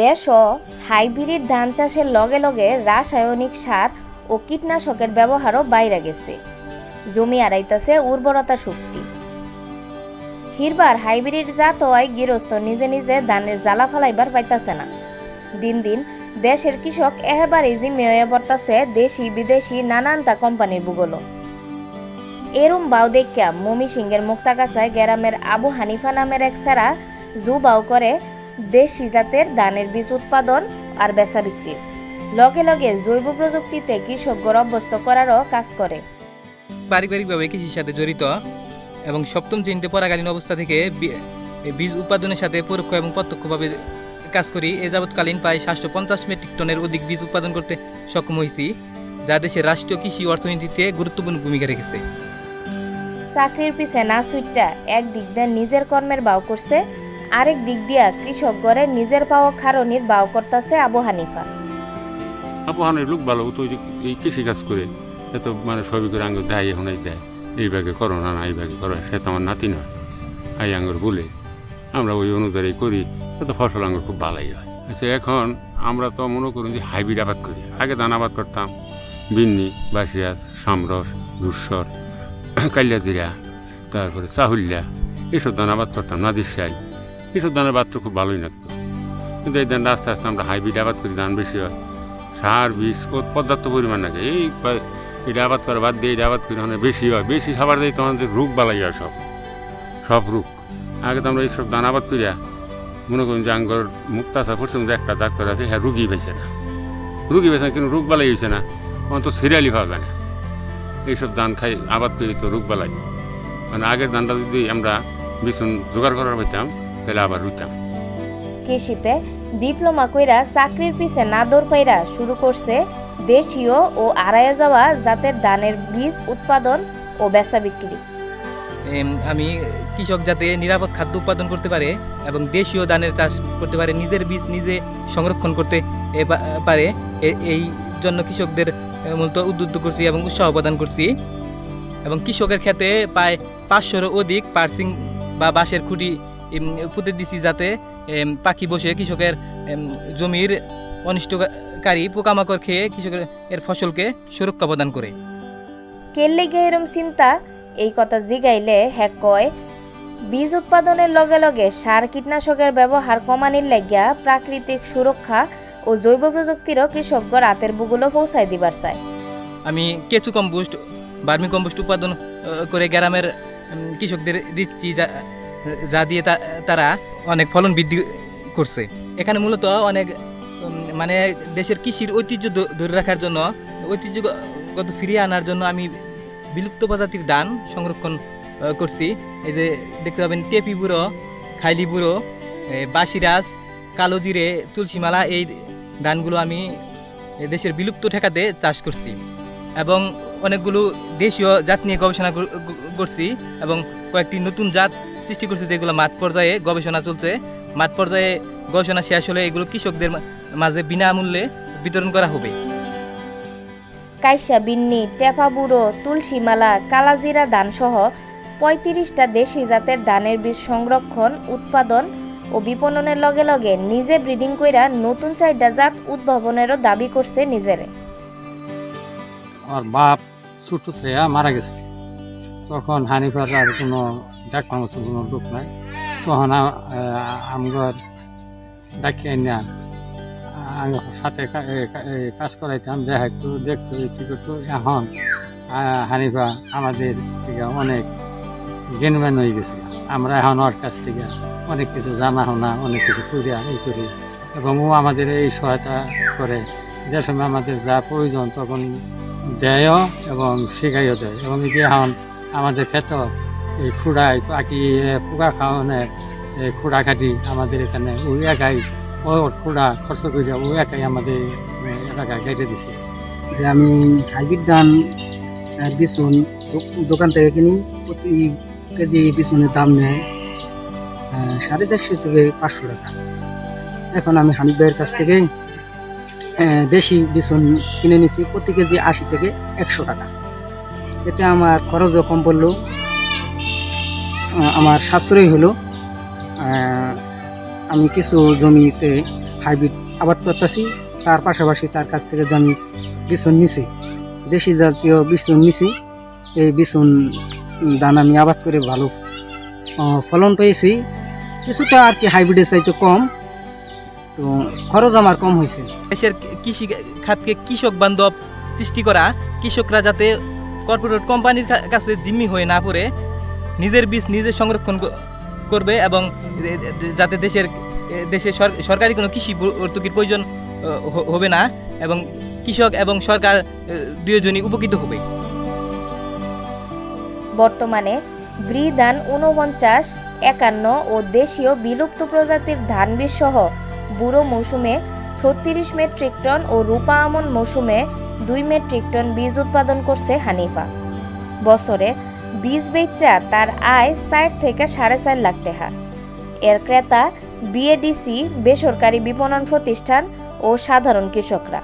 দেশও হাইব্রিড ধান চাষের লগে লগে রাসায়নিক সার ও কীটনাশকের ব্যবহারও বাইরে গেছে। জমি আড়াইতাছে উর্বরতা শক্তি। হিরবার হাইব্রিড জাত হয় গৃহস্থ নিজে নিজে ধানের জ্বালা ফালাইবার পাইতাছে না। দিন দিন দেশের কৃষক একেবারেই জিম্মে হয়ে পড়তাছে দেশি বিদেশি নানানটা কোম্পানির বুগলো এরম বাউ দেখা মমি সিংহের মুক্তাগাছায় গ্রামের আবু হানিফা নামের এক সারা জু বাউ করে দেশি জাতের ধানের বীজ উৎপাদন আর বেচা বিক্রি। লগে লগে জৈব প্রযুক্তিতে কৃষকগর অভ্যস্ত করারও কাজ করে। পারিবারিকভাবে কৃষির সাথে জড়িত এবং সপ্তম শ্রেণীতে পড়াকালীন অবস্থা থেকে বীজ উৎপাদনের সাথে পরোক্ষ এবং প্রত্যক্ষভাবে কাজ করি। এ যাবৎকালীন প্রায় সাতশো পঞ্চাশ মেট্রিক টনের অধিক বীজ উৎপাদন করতে সক্ষম হয়েছি যা দেশের রাষ্ট্রীয় কৃষি অর্থনীতিতে গুরুত্বপূর্ণ ভূমিকা রেখেছে। চাকরির পিছে না সুইটটা এক দিক দিয়ে নিজের কর্মের বাউ করছে আরেক দিক দিয়া কৃষক গড়ে নিজের পাওয়া খারণির বাউ করতেছে আবু হানিফা। আবহাওয়ার লোক ভালো তো এই কৃষি কাজ করে এত মানে সবই করে আঙ্গুর দেয় এখন দেয়, এই ব্যাগে করো না না, এই ব্যাগে করো, সে তো আমার নাতি নয় আই আঙ্গুর বলে। আমরা ওই অনুযায়ী করি এত ফসল আঙ্গুর খুব ভালোই হয়। আচ্ছা এখন আমরা তো মনে করুন যে হাইব্রিড আবাদ করি। আগে ধান আবাদ করতাম, বিন্নি বাসিয়াস সামরস, ধূসর কালিয়াজিরা তারপরে চাহুল্যা, এসব ধান আবাদ করতাম নাদির সাই এসব ধানের তো খুব ভালোই লাগতো। কিন্তু এই ধান আস্তে আস্তে আমরা হাইব্রিড আবাদ করি, ধান বেশি হয়। সার, বিষ, ও পর্যাপ্ত পরিমাণ লাগে। এই এটা আবাদ করে বাদ দিয়ে এটা আবাদ করি মানে বেশি হয়। বেশি খাবার দিয়ে তো আমাদের রোগ বালাই হয় সব। সব রোগ। আগে তো আমরা এইসব দান আবাদ করিয়া মনে করুন যে আঙ্গর মুক্তাশা করছে মধ্যে একটা ডাক্তার আছে হ্যাঁ রুগী বেছে না। রুগী বেছে না, কিন্তু রোগ বালাই হয়েছে না। অন্ত সিরিয়ালি পাওয়া যায় না। এইসব ধান খাই, আবাদ করি তো রোগ বালাই। মানে আগের ধানটা যদি আমরা বিছুন জোগাড় করার পাইতাম তাহলে আবার রুইতাম কৃষিতে ডিপ্লোমা কইরা চাকরির পিছে না দৌড় কইরা শুরু করছে দেশীয় ও আড়াইয়া যাওয়া জাতের ধানের বীজ উৎপাদন ও বেচা বিক্রি। আমি কৃষক যাতে নিরাপদ খাদ্য উৎপাদন করতে পারে এবং দেশীয় ধানের চাষ করতে পারে নিজের বীজ নিজে সংরক্ষণ করতে পারে এই জন্য কৃষকদের মূলত উদ্বুদ্ধ করছি এবং উৎসাহ প্রদান করছি। এবং কৃষকের ক্ষেত্রে প্রায় পাঁচশোরও অধিক পার্সিং বা বাঁশের খুঁটি পুঁতে দিছি যাতে পাখি বসে কৃষকের জমির অনিষ্টকারী পোকামাকড় খেয়ে কৃষকের এর ফসলকে সুরক্ষা প্রদান করে। কেল্লে এরম চিন্তা? এই কথা জিগাইলে হ্যাঁ কয় বীজ উৎপাদনের লগে লগে সার কীটনাশকের ব্যবহার কমানির লাগিয়া প্রাকৃতিক সুরক্ষা ও জৈব প্রযুক্তিরও কৃষকগর হাতের বুগুলো পৌঁছায় দিবার চায়। আমি কেঁচু কম্পোস্ট বার্মি কম্পোস্ট উৎপাদন করে গ্রামের কৃষকদের দিচ্ছি যা দিয়ে তারা অনেক ফলন বৃদ্ধি করছে। এখানে মূলত অনেক মানে দেশের কৃষির ঐতিহ্য ধরে রাখার জন্য, ঐতিহ্যগত ফিরিয়ে আনার জন্য আমি বিলুপ্ত প্রজাতির ধান সংরক্ষণ করছি। এই যে দেখতে পাবেন টেপি বুড়ো, খাইলি বুড়ো বাসিরাজ কালো জিরে তুলসীমালা এই ধানগুলো আমি দেশের বিলুপ্ত ঠেকাতে চাষ করছি। এবং অনেকগুলো দেশীয় জাত নিয়ে গবেষণা করছি এবং কয়েকটি নতুন জাত সৃষ্টি করছি যেগুলো মাঠ পর্যায়ে গবেষণা চলছে মাঠ পর্যায়ে গবেষণা শেষ হলে এগুলো কৃষকদের মাঝে বিনামূল্যে বিতরণ করা হবে। কাইসা বিন্নি টেফা বুড়ো তুলসীমালা কালাজিরা ধান সহ পঁয়ত্রিশটা দেশি জাতের ধানের বীজ সংরক্ষণ উৎপাদন ও বিপণনের লগে লগে নিজে ব্রিডিং কইরা নতুন চারটা জাত উদ্ভাবনেরও দাবি করছে নিজেরে। আমার বাপ ছোট থেকে মারা গেছে। তখন হানিফার আর কোনো ডাক্তার মতো কোনো লোক নাই। তখন আমগর ডাকি না আমি সাথে কাজ করাইতাম দেখাইতো দেখতো কি করতো। এখন হানিফা আমাদের থেকে অনেক জ্ঞানম্যান হয়ে গেছে। আমরা এখন ওর কাছ থেকে অনেক কিছু জানা শোনা, অনেক কিছু করি এই করি। এবং ও আমাদের এই সহায়তা করে। যে সময় আমাদের যা প্রয়োজন তখন দেয়ও এবং শেখাইও দেয়। এবং যে এখন আমাদের ক্ষেত্র এই খুঁড়াই পাখি পোকা খাওয়ানোর এই খুঁড়া খাটি আমাদের এখানে। ওই একাই, ও খুঁড়া খরচ করে ওই একাই আমাদের এলাকায় কেটে দিছে। যে আমি হাইব্রিড ধান বিছুন দোকান থেকে কিনি, প্রতি কেজি বিছুনের দাম নেয় সাড়ে চারশো থেকে পাঁচশো টাকা। এখন আমি হানিফ ভাইয়ের কাছ থেকে দেশি বিছুন কিনে নিছি, প্রতি কেজি আশি থেকে একশো টাকা। এতে আমার খরচও কম পড়ল। আমার সাশ্রয় হলো। আমি কিছু জমিতে হাইব্রিড আবাদ করতেছি। তার পাশাপাশি তার কাছ থেকে যে আমি বিছুন নিছি। দেশি জাতীয় বিছুন নিছি। এই বিছুন ধান আমি আবাদ করে ভালো ফলন পেয়েছি। কিছুটা আর কি হাইব্রিডের চাইতে কম। তো খরচ আমার কম হয়েছে। দেশের কৃষি খাতকে কৃষক বান্ধব সৃষ্টি করা, কৃষকরা যাতে কর্পোরেট কোম্পানির কাছে জিম্মি হয়ে না পড়ে নিজের বীজ নিজে সংরক্ষণ করবে এবং যাতে দেশের দেশে সরকারি কোনো কৃষি ভর্তুকির প্রয়োজন হবে না এবং কৃষক এবং সরকার দুজনই উপকৃত হবে। বর্তমানে ব্রি ধান ঊনপঞ্চাশ, একান্ন ও দেশীয় বিলুপ্ত প্রজাতির ধান বীজ সহ বুড়ো মৌসুমে ছত্রিশ মেট্রিক টন ও রূপা আমন মৌসুমে দুই মেট্রিক টন বীজ উৎপাদন করছে হানিফা। বছরে বীজ বেচা তার আয় চার থেকে সাড়ে চার লাখ টাকা। এর ক্রেতা বিএডিসি বেসরকারি বিপণন প্রতিষ্ঠান ও সাধারণ কৃষকরা।